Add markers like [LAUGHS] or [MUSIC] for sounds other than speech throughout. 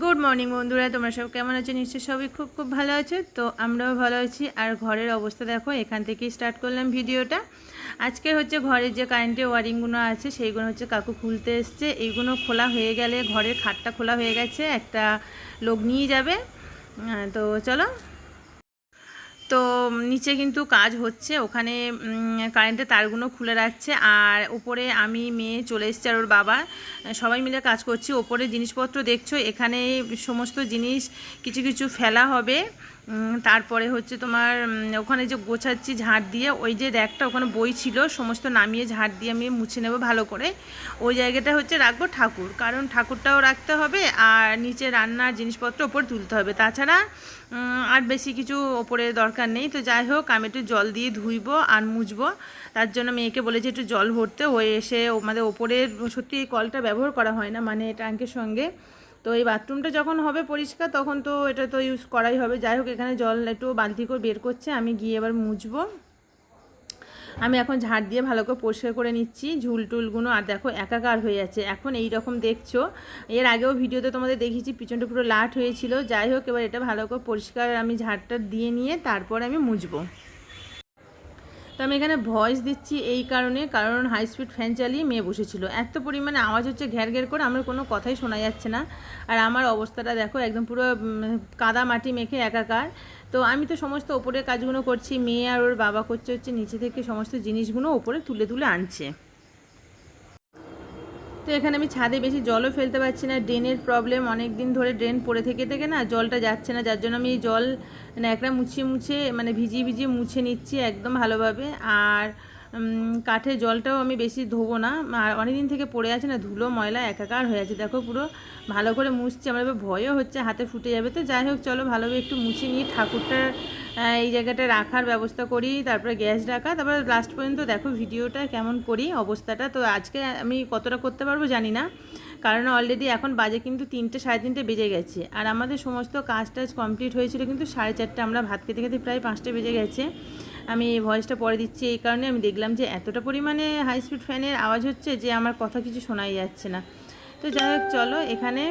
Good morning বন্ধুরা। তোমরা সব কেমন আছো? নিশ্চয়ই সবই খুব খুব ভালো আছো। তো আমরাও ভালো আছি। আর ঘরের অবস্থা দেখো, এখান থেকেই স্টার্ট করলাম ভিডিওটা। আজকে হচ্ছে ঘরের যে কারেন্টের ওয়ারিংগুলো আছে, সেইগুলো হচ্ছে কাকু খুলতে এসছে। এইগুলো খোলা হয়ে গেলে ঘরের খাটটা খোলা হয়ে গেছে। একটা লোক নিয়ে যাবে। তো চলো তো নিচে কিন্তু কাজ হচ্ছে, ওখানে কারেন্টের তারগুলো খুলে রাখছে, আর ওপরে আমি মেয়ে চলে এসছে আর ওর বাবা, সবাই মিলে কাজ করছি, ওপরে জিনিসপত্র দেখছ, এখানে সমস্ত জিনিস, কিছু কিছু ফেলা হবে তারপরে হচ্ছে তোমার ওখানে যে গোছাচ্ছি ঝাড় দিয়ে, ওই যে র্যাকটা ওখানে বই ছিল, সমস্ত নামিয়ে ঝাড় দিয়ে আমি মুছে নেব ভালো করে। ওই জায়গাটা হচ্ছে রাখব ঠাকুর, কারণ ঠাকুরটাও রাখতে হবে আর নিচে রান্নার জিনিসপত্র ওপরে তুলতে হবে। তাছাড়া আর বেশি কিছু ওপরে দরকার নেই। তো যাই হোক, আমি একটু জল দিয়ে ধুইবো আর মুছবো। তার জন্য মেয়েকে বলেছি একটু জল ভরতে, হয়ে এসে আমাদের ওপরের, সত্যি কলটা ব্যবহার করা হয় না মানে ট্যাঙ্কের সঙ্গে। তো এই বাথরুমটা যখন হবে পরিষ্কার, তখন তো এটা তো ইউজ করাই হবে। যাই হোক, এখানে জল একটু বালতি করে বের করছে, আমি গিয়ে এবার মুছবো। আমি এখন ঝাড় দিয়ে ভালো করে পরিষ্কার করে নিচ্ছি, ঝুল টুলগুলো। আর দেখো, একাকার হয়ে যাচ্ছে এখন এই রকম দেখছ। এর আগেও ভিডিওতে তোমাদের দেখিয়েছি, পিছনটা পুরো লাট হয়েছিল। যাই হোক, এবার এটা ভালো করে পরিষ্কার আমি ঝাড়টা দিয়ে নিয়ে তারপর আমি মুছবো। আমি এখানে ভয়েস দিচ্ছি এই কারণে, কারণ হাই স্পিড ফ্যান চালিয়ে মেয়ে বসেছিল। এত পরিমাণে আওয়াজ হচ্ছে ঘ্যার ঘের করে, আমার কোনো কথাই শোনা যাচ্ছে না। আর আমার অবস্থাটা দেখো, একদম পুরো কাদা মাটি মেখে একাকার। তো আমি তো সমস্ত ওপরের কাজগুলো করছি, মেয়ে আর ওর বাবা করছে হচ্ছে নিচে থেকে সমস্ত জিনিসগুলো ওপরে তুলে তুলে আনছে। তো এখানে আমি ছাদে বেশি জলও ফেলতে পারছি না, ড্রেনের প্রবলেম অনেক দিন ধরে ড্রেন পড়ে থেকে থেকে না জলটা যাচ্ছে না, যার জন্য আমি জল ন্যাকড়া মুছিয়ে মুছে মানে ভিজিয়ে ভিজিয়ে মুছে নিচ্ছি একদম ভালোভাবে। আর কাঠের জলটাও আমি বেশি ধোবো না। আর অনেক দিন থেকে পড়ে আছে না, ধুলো, ময়লা একাকার হয়ে আছে। দেখো পুরো ভালো করে মুছছি, আমার এবার ভয়ও হচ্ছে, হাতে ফুটে যাবে। তো যাই হোক, চলো ভালোভাবে একটু মুছে নিয়ে ঠাকুরটার এই জায়গাটা রাখার ব্যবস্থা করি, তারপরে গ্যাস রাখা তারপরে লাস্ট পর্যন্ত দেখো ভিডিওটা কেমন করি, অবস্থাটা। তো আজকে আমি কতটা করতে পারব জানি না, কারণ অলরেডি এখন বাজে কিন্তু তিনটে, সাড়ে তিনটে বেজে গেছে। আর আমাদের সমস্ত কাজ টাজ কমপ্লিট হয়েছিল কিন্তু সাড়ে চারটে, আমরা ভাত খেতে খেতে প্রায় পাঁচটা বেজে গেছে। আমি ভয়েসটা পরে দিচ্ছি, এই কারণে আমি দেখলাম যে এতটা পরিমাণে হাই স্পিড ফ্যানের আওয়াজ হচ্ছে যে আমার কথা কিছু শোনাই যাচ্ছে না। তো যাই হোক, চলো এখানে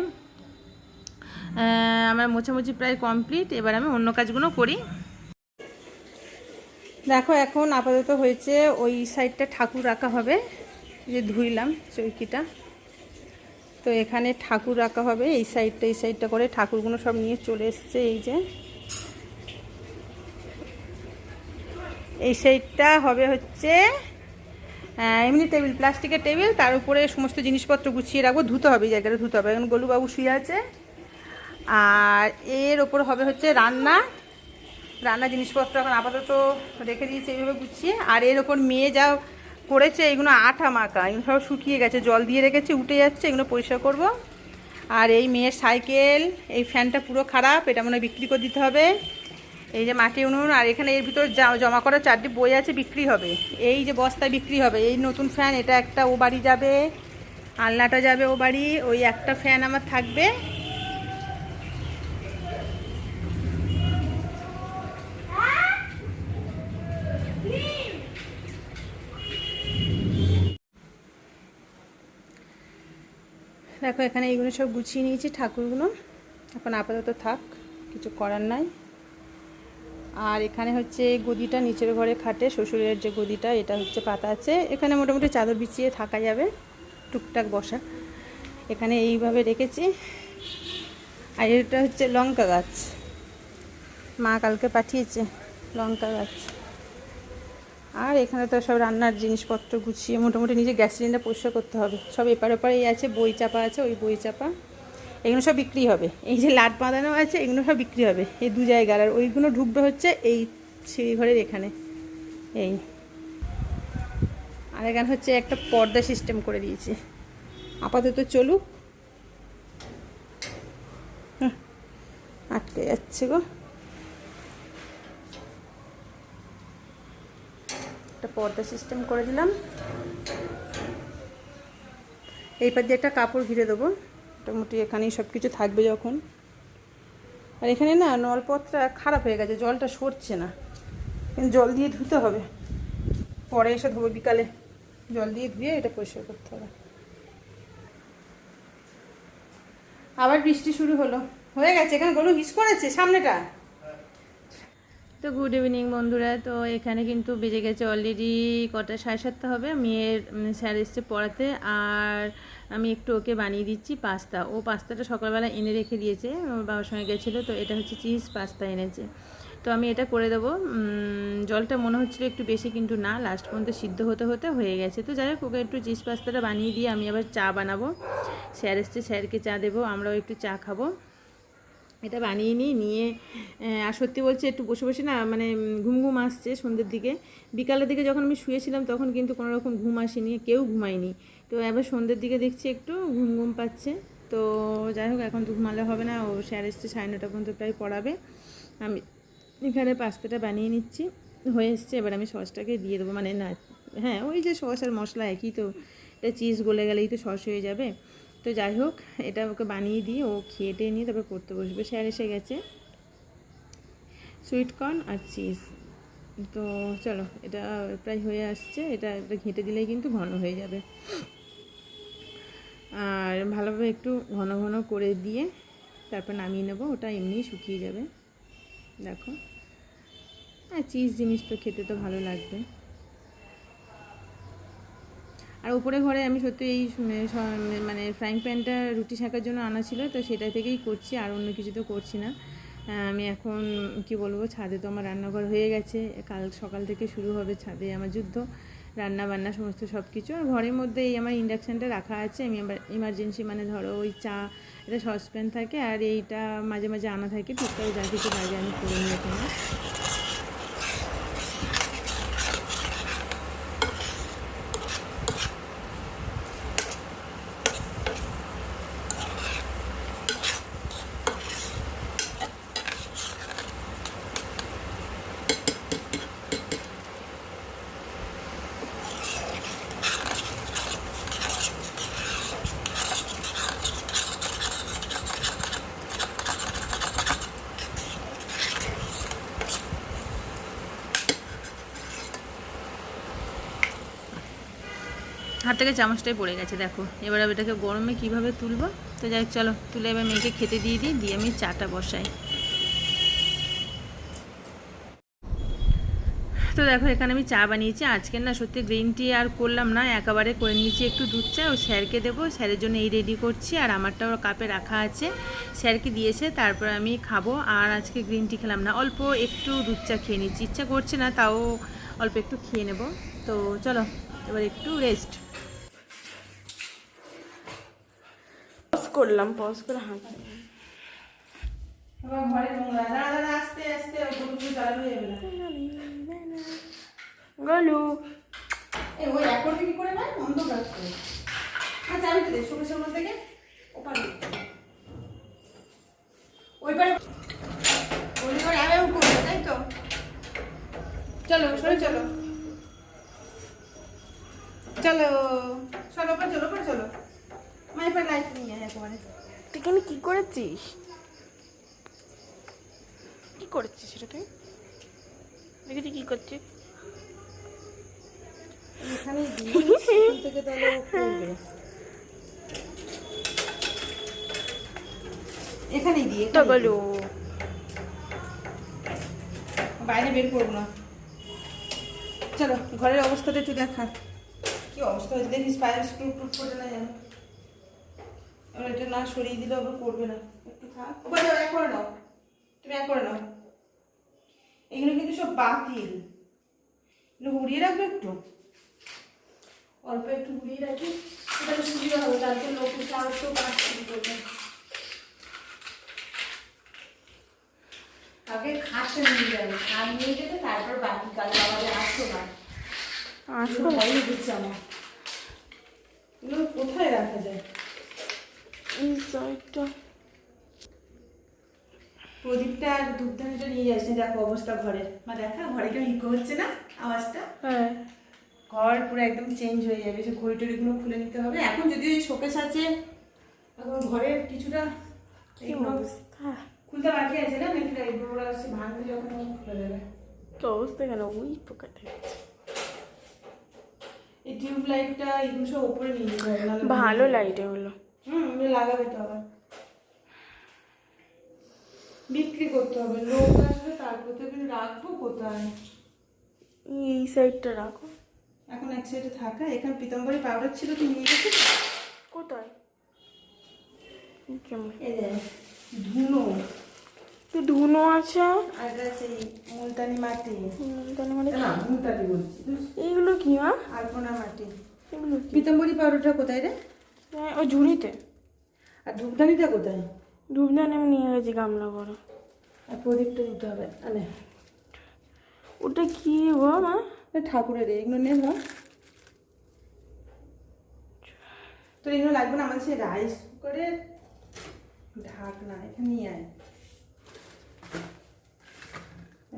আমার মোছামুছি প্রায় কমপ্লিট এবার আমি অন্য কাজগুলো করি। দেখো এখন আপাতত হয়েছে ওই সাইডটা ঠাকুর রাখা হবে যে ধুইলাম চৌকিটা। তো এখানে ঠাকুর রাখা হবে, এই সাইডটা এই সাইডটা করে ঠাকুরগুলো সব নিয়ে চলে এসছে, এই যে। এই সাইডটা হবে হচ্ছে এমনি টেবিল, প্লাস্টিকের টেবিল, তার উপরে সমস্ত জিনিসপত্র গুছিয়ে রাখব, ধুতে হবে, এই জায়গাটা ধুতে হবে। এখন গোলুবাবু শুয়ে আছে। আর এর ওপর হবে হচ্ছে রান্না। রান্না জিনিসপত্র এখন আপাতত রেখে দিয়েছে, এইভাবে গুছিয়ে। আর এর ওপর মেয়ে যা করেছে, এগুলো আঠা মাখা, এগুলো সব শুকিয়ে গেছে, জল দিয়ে রেখেছে, উঠে যাচ্ছে, এগুলো পরিষ্কার করব। আর এই মেয়ের সাইকেল, এই ফ্যানটা পুরো খারাপ, এটা মনে বিক্রি করে দিতে হবে। এই যে মাটি উনুন, আর এখানে এর ভিতর জমা করা চারটি বই আছে, বিক্রি হবে। এই যে বস্তায় বিক্রি হবে, এই নতুন ফ্যান, এটা একটা ও বাড়ি যাবে, আলনাটা যাবে ও বাড়ি, ওই একটা ফ্যান আমার থাকবে। দেখো, এখানে এইগুলো সব গুছিয়ে নিয়েছি ঠাকুরগুলো। এখন আপাতত থাক, কিছু করার নাই। আর এখানে হচ্ছে গদিটা নিচের ঘরে খাটে, শ্বশুরের যে গদিটা, এটা হচ্ছে পাতা আছে। এখানে মোটামুটি চাদর বিছিয়ে থাকা যাবে, টুকটাক বসা। এখানে এইভাবে রেখেছি। আর এটা হচ্ছে লঙ্কা গাছ। মা কালকে পাঠিয়েছে লঙ্কা গাছ। আর এখানে তো সব রান্নার জিনিসপত্র গুছিয়ে, মোটামুটি নিজে গ্যাস সিলিন্ডার পরিষ্কার করতে হবে। সব এপার ওপারেই আছে, বই চাপা আছে, ওই বই চাপা। এগুলো সব বিক্রি হবে। এই যে লাট বাঁধানো আছে, এগুলো সব বিক্রি হবে। এই দু জায়গার, আর ওইগুলো ঢুকবে হচ্ছে এই সিঁড়িঘরের এখানে। এই। আর এখানে হচ্ছে একটা পর্দা সিস্টেম করে দিয়েছি। আপাতত চলুক। আটকে যাচ্ছে গো। একটা পর্দা সিস্টেম করে দিলাম। এইবার দিয়ে একটা কাপড় ঘিরে দেবো। মোটামুটি এখানেই সব কিছু থাকবে যখন। আর এখানে না নলপথটা খারাপ হয়ে গেছে, জলটা সরছে না। জল দিয়ে ধুতে হবে। পরে এসে ধোবো বিকালে। জল দিয়ে ধুয়ে এটা পরিষ্কার করতে হবে। আবার বৃষ্টি শুরু হলো। হয়ে গেছে, এখানে গরু হিস করেছে সামনেটা? তো গুড ইভিনিং বন্ধুরা। তো এখানে কিন্তু বেজে গেছে অলরেডি কটা? সাড়ে সাতটা হবে। মেয়ের স্যার এসছে পড়াতে। আর আমি একটু ওকে বানিয়ে দিচ্ছি পাস্তা। ও পাস্তাটা সকালবেলা এনে রেখে দিয়েছে। আমার বাবার সঙ্গে গেছিল। তো এটা হচ্ছে চিজ পাস্তা এনেছে। তো আমি এটা করে দেবো। জলটা মনে হচ্ছিল একটু বেশি, কিন্তু না। লাস্ট পর্যন্ত সিদ্ধ হতে হতে হয়ে গেছে। তো যাই হোক, ওকে একটু চিজ পাস্তাটা বানিয়ে দিয়ে আমি আবার চা বানাবো। স্যার এসছে, স্যারকে চা দেবো। আমরাও একটু চা খাব। এটা বানিয়ে নিই, নিয়ে আর সত্যি বলছি একটু বসে বসে না মানে ঘুম ঘুম আসছে সন্ধ্যের দিকে। বিকালের দিকে যখন আমি শুয়েছিলাম তখন কিন্তু কোনো রকম ঘুম আসেনি, কেউ ঘুমায়নি। তো এবার সন্ধ্যের দিকে দেখছি একটু ঘুম ঘুম পাচ্ছে। তো যাই হোক, এখন তো ঘুমালে হবে না, ও স্যার এসছে সাড়ে নটা পর্যন্ত প্রায় পড়াবে। আমি এখানে পাস্তাটা বানিয়ে নিচ্ছি। হয়ে এসছে, এবার আমি সসটাকে দিয়ে দেবো। মানে না হ্যাঁ ওই যে সস আর মশলা একই তো। এটা চিজ গলে গেলেই তো সস হয়ে যাবে। তো যাই হোক, এটা ওকে বানিয়ে দিয়ে ও খেয়ে টেয়ে নিয়ে তারপর পড়তে বসবে। স্যার এসে গেছে। সুইটকর্ন আর চিজ। তো চলো, এটা প্রায় হয়ে আসছে। এটা একটা ঘেঁটে দিলেই কিন্তু ঘন হয়ে যাবে। আর ভালোভাবে একটু ঘন ঘন করে দিয়ে তারপর নামিয়ে নেব। ওটা এমনিই শুকিয়ে যাবে। দেখো। হ্যাঁ চিজ জিনিস তো খেতে তো ভালো লাগবে। আর উপরে ঘরে আমি সত্যি এই মানে ফ্রাইং প্যানটা রুটি শাকার জন্য আনা ছিল, তো সেটা থেকেই করছি, আর অন্য কিছু তো করছি না। আমি এখন, কি বলব, ছাদে তো আমার রান্নাঘর হয়ে গেছে। কাল সকাল থেকে শুরু হবে ছাদে আমার যুদ্ধ, রান্না বান্না সমস্ত সব কিছু আর ঘরের মধ্যে এই আমার ইন্ডাকশানটা রাখা আছে, আমি আবার ইমার্জেন্সি মানে ধরো ওই চা, এটা সসপ্যান থাকে, আর এইটা মাঝে মাঝে আনা থাকে, টুকটাক যা কিছু লাগে আমি করে নিয়ে এখানে চামচটাই পড়ে গেছে, দেখো। এবার এটাকে গরমে কীভাবে তুলবো? তো যাই চলো। তুলে এবার মেয়েকে খেতে দিয়ে দিই, দিয়ে আমি চাটা বসাই। তো দেখো, এখানে আমি চা বানিয়েছি। আজকে না সত্যি গ্রিন টি আর করলাম না, একেবারে করে নিয়েছি একটু দুধ চা। ও স্যারকে দেবো। স্যারের জন্য এই রেডি করছি, আর আমারটাও কাপে রাখা আছে। স্যারকে দিয়েছে, তারপর আমি খাব। আর আজকে গ্রিন টি খেলাম না, অল্প একটু দুধ চা খেয়ে নিচ্ছি। ইচ্ছা করছে না, তাও অল্প একটু খেয়ে নেব। তো চলো, এবার একটু রেস্ট পজ করলাম পজ করে হাঁটা আমার ঘরে নোংরা দাঁড়া দাঁড়া আস্তে আস্তে ওই গরুগুলো জ্বালানো যাবে না। গলু। এই ওই এখন কি করে না অন্ধকার করে। আচ্ছা আমি তো দে শোকেশের থেকে ওপারে ওই পারে ওই পারে আমিও করব তাই তো? চলো সরে চলো। চলো চলো চলো চলো। মাই পার লাইট নিয়ে একেবারে তুই এখানে কি করেছিস? কি করেছিস সেটা তুই? দেখেছি কি করছিস। এখানেই দিই থেকে তাহলে করবে এখানেই বাইরে বের করব না। চলো ঘরের অবস্থাটা একটু দেখা। কি অবস্থা হয়েছে? দেখিস পায়ের স্ক্রু টুট করে না যেন। এবার এটা না সরিয়ে দিলে আবার করবে না। একটু থাক। ওবার এক করে নাও। তুমি এক করে নাও। এগুলো কিন্তু সব বাতিল। এগুলো উড়িয়ে রাখবে একটু? অল্প একটু ঘুরিয়ে রাখি তাহলে সুবিধা হবে কালকে লোক আর কাজ শুরু করবে। আগে খাটটা নিয়ে যাবে। খাট নিয়ে যেতে তারপর বাকি কাজ আমাদের আসতো না। আমার। এগুলো কোথায় রাখা যায়? প্রদীপটা আর দুধদানিটা নিয়ে যাচ্ছে দেখো অবস্থা ঘরের। মা দেখা? ঘরে কেউ ইকো হচ্ছে না? আওয়াজটা? হ্যাঁ। ঘর পুরো একদম চেঞ্জ হয়ে যাবে যে ঘড়ি টড়িগুলো খুলে নিতে হবে। এখন যদিও এই শোকেস আছে এখন ঘরের কিছুটা খুলতে বাকি আছে না? নাকি এগুলো ভাঙতে যখন খুলে দেবে? কি অবস্থা কেন ওই পোকা থেকে এই টিউব লাইটটা এগুলো সব উপরে নিয়ে যেতে হবে ভালো লাইট এগুলো হুম লাগাবে তো আবার। বিক্রি করতে হবে লোক আসবে তারপর তো রাখব কোথায়? এই সাইডটা রাখো। এখন এক সাইডে থাকা এখানে পিতম্বরী পাউডার ছিল তুই নিয়ে গেছিস কোথায়? ধুনো। তো ধুনো আছে আর? আছে মুলতানি মাটি। না মুলতানি বলছি এইগুলো কি মা? আলপনা মাটি। এগুলো পিতম্বরী পাউডারটা কোথায় রে? হ্যাঁ, ওই ঝুড়িতে। আর ধূপদানিটা কোথায়? ধূপদান আমি নিয়ে গেছি গামলা করে আর প্রদীপটা দিতে হবে আনে। ওটা কি গো মা? ঠাকুরের এগুলো নে ভাব তোর এগুলো লাগবে না আমাদের সেই রাইস কুকারের ঢাক না এখানে নিয়ে আয়।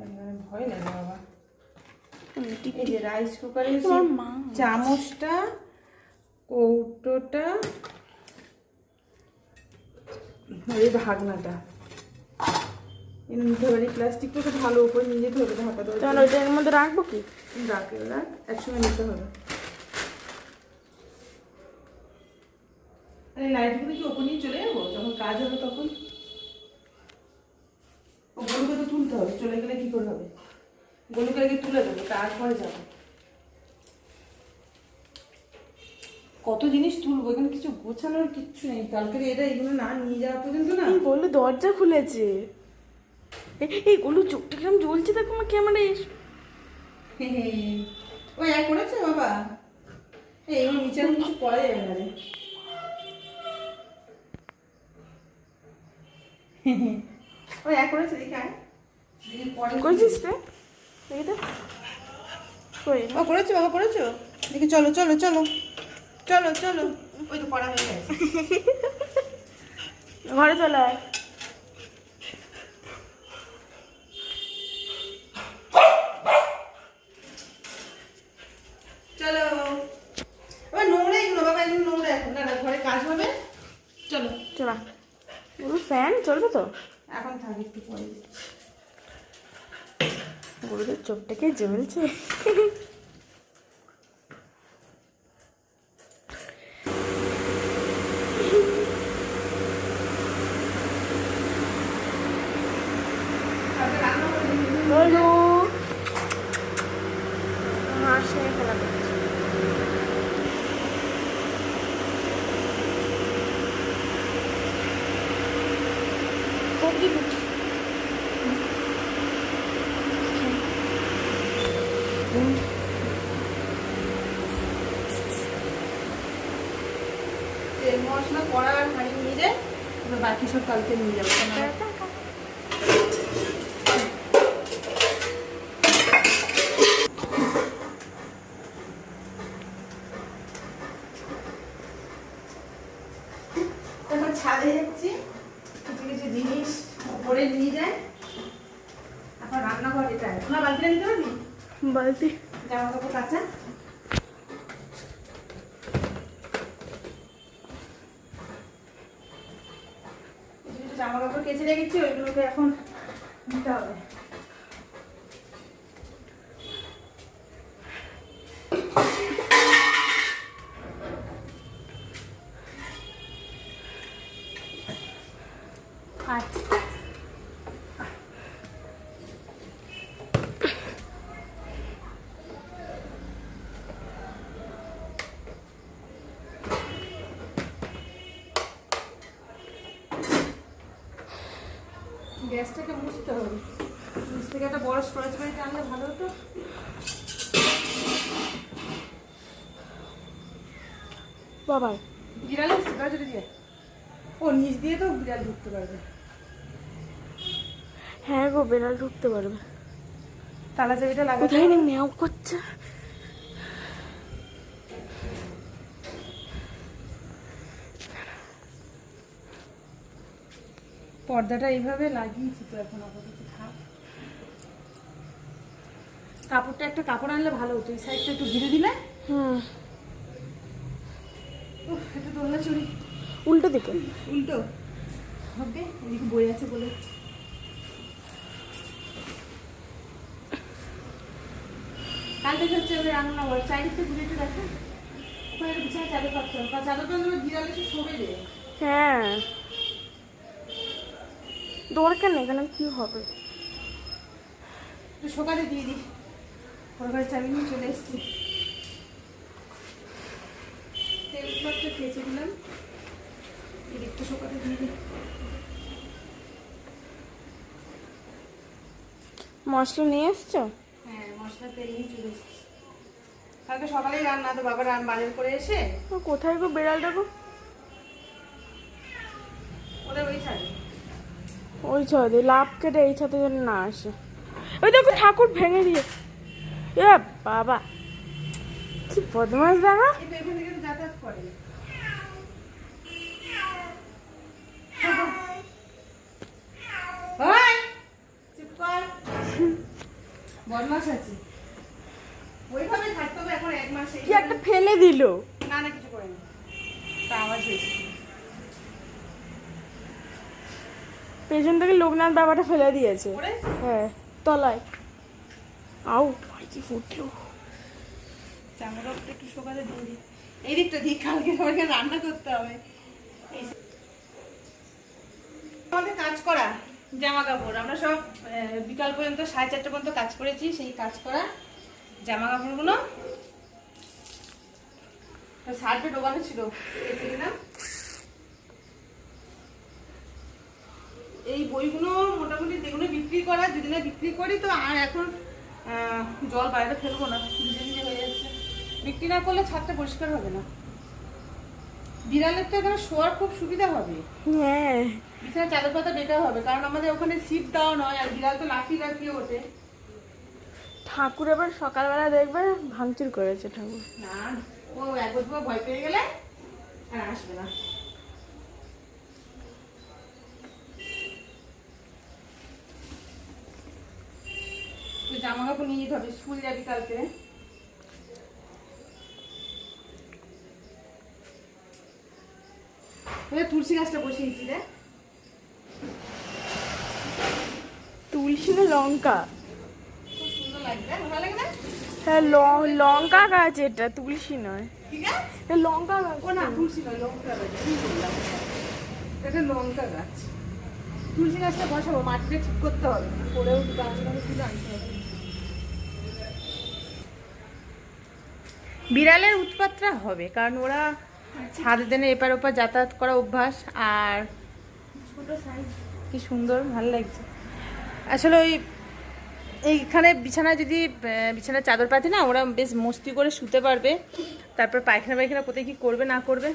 এখানে ভয় লাগে বাবা। এই যে রাইস তোমার চামচটা কৌটোটা আর এই নিতে হবে প্লাস্টিকটা ভালো উপরে নিয়ে যেতে হবে ঢাকা দেওয়ার তাহলে ওইটা এর মধ্যে রাখব কি? রাখে রাখ একসঙ্গে নিতে হবে। আরে লাইটগুলো কি ওপেনই চলে যাব? যখন কাজ হবে তখন? ও গরুকে তো তুলতে হবে চলে গেলে কি করে হবে? গরুকে তুলে দেবো তারপরে যাব। কত জিনিস তুলবো এখানে কিছু গোছানোর কিচ্ছু নেই। কালকে এটা এগুলো না নিয়ে যাওয়া পর্যন্ত না। বলল দরজা খুলেছে। এ- এই গোলু চোখটা কিরম জ্বলছে দেখো আমার ক্যামেরায়। ওই এক করেছে বাবা? এই নিচে কিছু করা যাবে না রে। ওই এক করেছে দেখে আয় করেছিস রে? দেখি তো। করেছ বাবা করেছ? দেখি চলো চলো চলো। চলো চলো। ওই তো পড়া হয়ে গেছে। [LAUGHS] ঘরে চলে আয় চলো। এবার নোংরা এগুলো বাবা এগুলো নোংরা এখন। না না ঘরে কাজ হবে। চলো। চলা। গরু ফ্যান চলবে তো? এখন থাক একটু পরে। গরুদের চোখটাকে জ্বলছে [LAUGHS] তারপরে রান্না করে দিবি। গরু হাঁস নিয়ে খেলা করছে তেল মশলা কড়া আর হাঁড়ি নিয়ে যায় বাকি সব কালকে নিয়ে যাব কেন এখন ছাদে যাচ্ছি কিছু কিছু জিনিস উপরে নিয়ে যায় এখন রান্নাঘর এটা খোলা বালতিটা নিতে পারবি বালতি। জামা কাপড় কাচা। জামা কাপড় কেচে রেখেছি ওইগুলোকে এখন দিতে হবে। গ্যাসটাকে মুছতে হবে। নিচ থেকে একটা বড় স্টোরেজ বাড়িতে আনলে ভালো হতো। বাবা। বিড়াল এসছে দরজাটা দিয়ে ও নিচ দিয়ে তো বিড়াল ঢুকতে পারবে। হ্যাঁ গো বেড়াল ঢুকতে পারবে। তালা চাবিটা লাগাতে কোথায় ম্যাও করছে? পর্দাটা এইভাবে লাগিয়েছি তো এখন আপাতত থাক। কাপড়টা একটা কাপড় আনলে ভালো হতো এই সাইডটা একটু ঘিরে দিলে? হুম। উফ দোলনা চুরি উল্টো দিকে। উল্টো। হবে এদিকে বই আছে বলে। কাল থেকে হচ্ছে ওদের রান্না ঘর চারিদিকে ঘুরে একটু দেখো। ওখানে বিছানা চাদর পাচ্ছ চাদর পাচ্ছ বিড়াল এসে শোবে রে হ্যাঁ। দরকার নেই এখানে কি হবে। একটু সকালে দিয়ে দিই ঘরের চাবি নিয়ে চলে এসেছি। তেলপাতটা খেয়েছে দিলাম একটু সকালে দিয়ে দিই। মশলা নিয়ে এসছো? হ্যাঁ মশলা তেল নিয়ে চলে এসেছি। কালকে সকালেই রান্না তো বাবা রান বাজার করে এসে কোথায় গো বেড়ালটা গো? ওই ছাদে লাভ কেটে এই ছাদে যেন না আসে। ওই দেখো ঠাকুর ভেঙে দিয়ে। এ বাবা কি বদমাস দাদা। বদমাস আছে। ওইভাবে থাকতে হবে এখন এক মাস কি একটা ফেলে দিল। না না কিছু করেনি। তা আওয়াজ হয়েছে। পেছন থেকে লোকনাথ বাবাটা ফেলে দিয়েছে? হ্যাঁ তলায়। আউ ভাইজি ফুটলো। চামড়া একটু সকালে দিয়ে দিই। এই দিকটা দিই কালকে আমাকে রান্না করতে হবে। আমাদের কাজ করা জামা কাপড়। আমরা সব বিকাল পর্যন্ত সাড়ে চারটে পর্যন্ত কাজ করেছি সেই কাজ করা জামা কাপড়গুলো। সার্ফে ডোবানো ছিল দিলাম। এই বইগুলো মোটামুটি যেগুলো বিক্রি করা যদি না বিক্রি করি তো আর এখন জল বাইরে ফেলব না ভিজে ভিজে হয়ে যাচ্ছে। বিক্রি না করলে ছাদটা পরিষ্কার হবে না। বিড়ালের তো এখানে শোয়ার খুব সুবিধা হবে। হ্যাঁ। বিছানা চাদর পাতা বেকার হবে কারণ আমাদের ওখানে সিট দেওয়া নয় আর বিড়াল তো লাফিয়ে লাফিয়ে ওঠে। ঠাকুর এবার সকালবেলা দেখবে ভাঙচুর করেছে ঠাকুর। না ও একবার ভয় পেয়ে গেলে আর আসবে না। তুই জামা কাপড় নিয়ে যেতে হবে স্কুল যাবি কালকে। তুলসী গাছটা বসিয়েছি রে। তুলসী না লঙ্কা? হ্যাঁ ল- লঙ্কা গাছ এটা তুলসী নয়। ঠিক আছে লঙ্কা গাছ। ও না তুলসী নয় লঙ্কা গাছ এটা লঙ্কা গাছ। তুলসী গাছটা বসাবো মাটিটা ঠিক করতে হবে করেও তুলে আনতে বিড়ালের উৎপাতটা হবে কারণ ওরা ছাদের দিনে এপার ওপার যাতায়াত করা অভ্যাস আর কি সুন্দর ভালো লাগছে। আসলে ওই এইখানে বিছানায় যদি বিছানার চাদর পাতি না ওরা বেশ মস্তি করে শুতে পারবে। তারপর পায়খানা পায়খানা কোথায় কী করবে না করবে।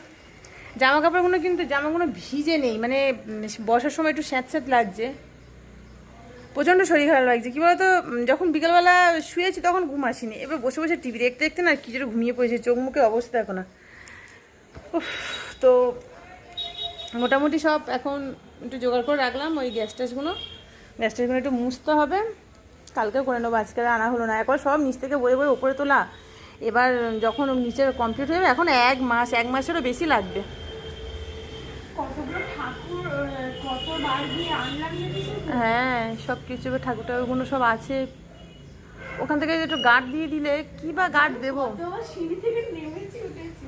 জামা কাপড়গুলো কিন্তু জামাগুলো ভিজে নেই মানে বসার সময় একটু স্যাঁত স্যাঁত লাগছে। প্রচণ্ড শরীর খারাপ লাগছে। কী বলতো? যখন বিকেলবেলা শুয়েছি তখন ঘুম আসেনি। এবার বসে বসে টিভি দেখতে দেখতে না কি যেন ঘুমিয়ে পড়েছে, চোখ মুখের অবস্থা এখন না তো মোটামুটি সব এখন একটু জোগাড় করে রাখলাম ওই গ্যাস ট্যাসগুলো। গ্যাস ট্যাসগুলো একটু মুছতে হবে। কালকে করে নেব, আজকে আনা হলো না। একবার সব নিচ থেকে বয়ে বয়ে ওপরে তোলা। এবার যখন নিচে কমপ্লিট হয়ে যাবে, এখন এক মাস, এক মাসেরও বেশি লাগবে কতগুলো ঠাকুর আহ, কতবার দিয়ে আনলাম দেখেছ তো? হ্যাঁ সব কিছু ঠাকুর ঠাকুরগুলো সব আছে। ওখান থেকে একটু গার্ড দিয়ে দিলে কি বা গার্ড দেবো? সিঁড়ি থেকে নেমেছি উঠেছি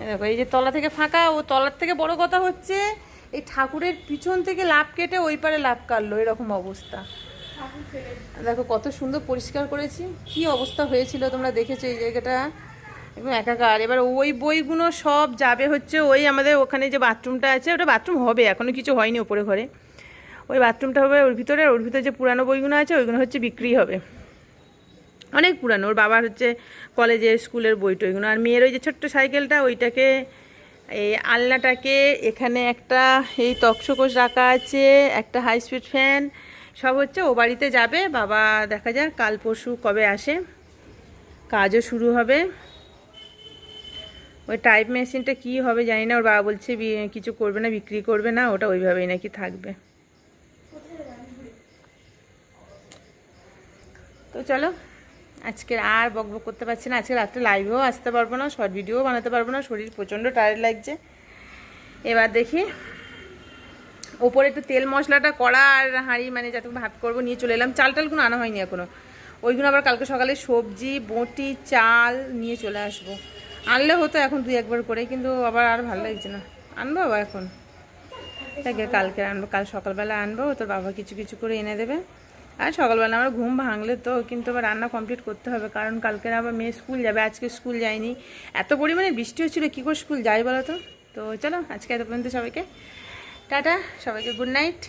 এই দেখো এই যে তলা থেকে ফাঁকা ও তলার থেকে বড় কথা হচ্ছে এই ঠাকুরের পিছন থেকে লাভ কেটে ওই পারে লাভ কাটলো এরকম অবস্থা। দেখো কত সুন্দর পরিষ্কার করেছি। কি অবস্থা হয়েছিল তোমরা দেখেছ এই জায়গাটা? একদম একাকার। এবার ওই বইগুলো সব যাবে হচ্ছে ওই আমাদের ওখানে যে বাথরুমটা আছে, ওটা বাথরুম হবে এখনও কিছু হয়নি ওপরে ঘরে। ওই বাথরুমটা হবে ওর ভিতরে ওর ভিতরে যে পুরানো বইগুলো আছে, ওইগুলো হচ্ছে বিক্রি হবে। অনেক পুরানো, ওর বাবার হচ্ছে কলেজের, স্কুলের বই টইগুলো। আর মেয়ের ওই যে ছোট্ট সাইকেলটা, ওইটাকে এই আলনাটাকে এখানে একটা এই তক্সকোষ রাখা আছে, একটা হাই স্পিড ফ্যান সব হচ্ছে ও বাড়িতে যাবে। বাবা দেখা যাক, কাল পরশু কবে আসে। কাজও শুরু হবে। ওই টাইপ মেশিনটা কি হবে জানি না, ওর বাবা বলছে কিছু করবে না, বিক্রি করবে না, ওটা ওইভাবেই নাকি থাকবে। তো চলো আজকে আর বক বক করতে পারছি না, আজকে রাত্রে লাইভেও আসতে পারব না শর্ট ভিডিও বানাতে পারব না, শরীর প্রচণ্ড টায়ার্ড লাগছে। এবার দেখি, ওপরে একটু তেল মশলাটা করা আর হাঁড়ি মানে যাতে ভাত করব নিয়ে চলে এলাম। চাল টালগুলো আনা হয়নি এখনও। ওইগুলো আবার কালকে সকালে সবজি, বটি, চাল নিয়ে চলে আসব। আনলে হতো এখন দুই একবার করে, কিন্তু আবার আর ভালো লাগছে না। আনব আবার এখন। তাকে কালকে আনব, কাল সকালবেলা আনব, তোর বাবা কিছু কিছু করে এনে দেবে। আর সকালবেলা আমার ঘুম ভাঙলে তো, কিন্তু আবার রান্না কমপ্লিট করতে হবে, কারণ কালকের আবার মেয়ে স্কুল যাবে, আজকে স্কুল যায়নি। এত পরিমাণে বৃষ্টি হচ্ছিল, কী করে স্কুল যাই বলো তো? তো চলো, আজকে এত পর্যন্ত সবাইকে। টাটা, সবাইকে গুড নাইট।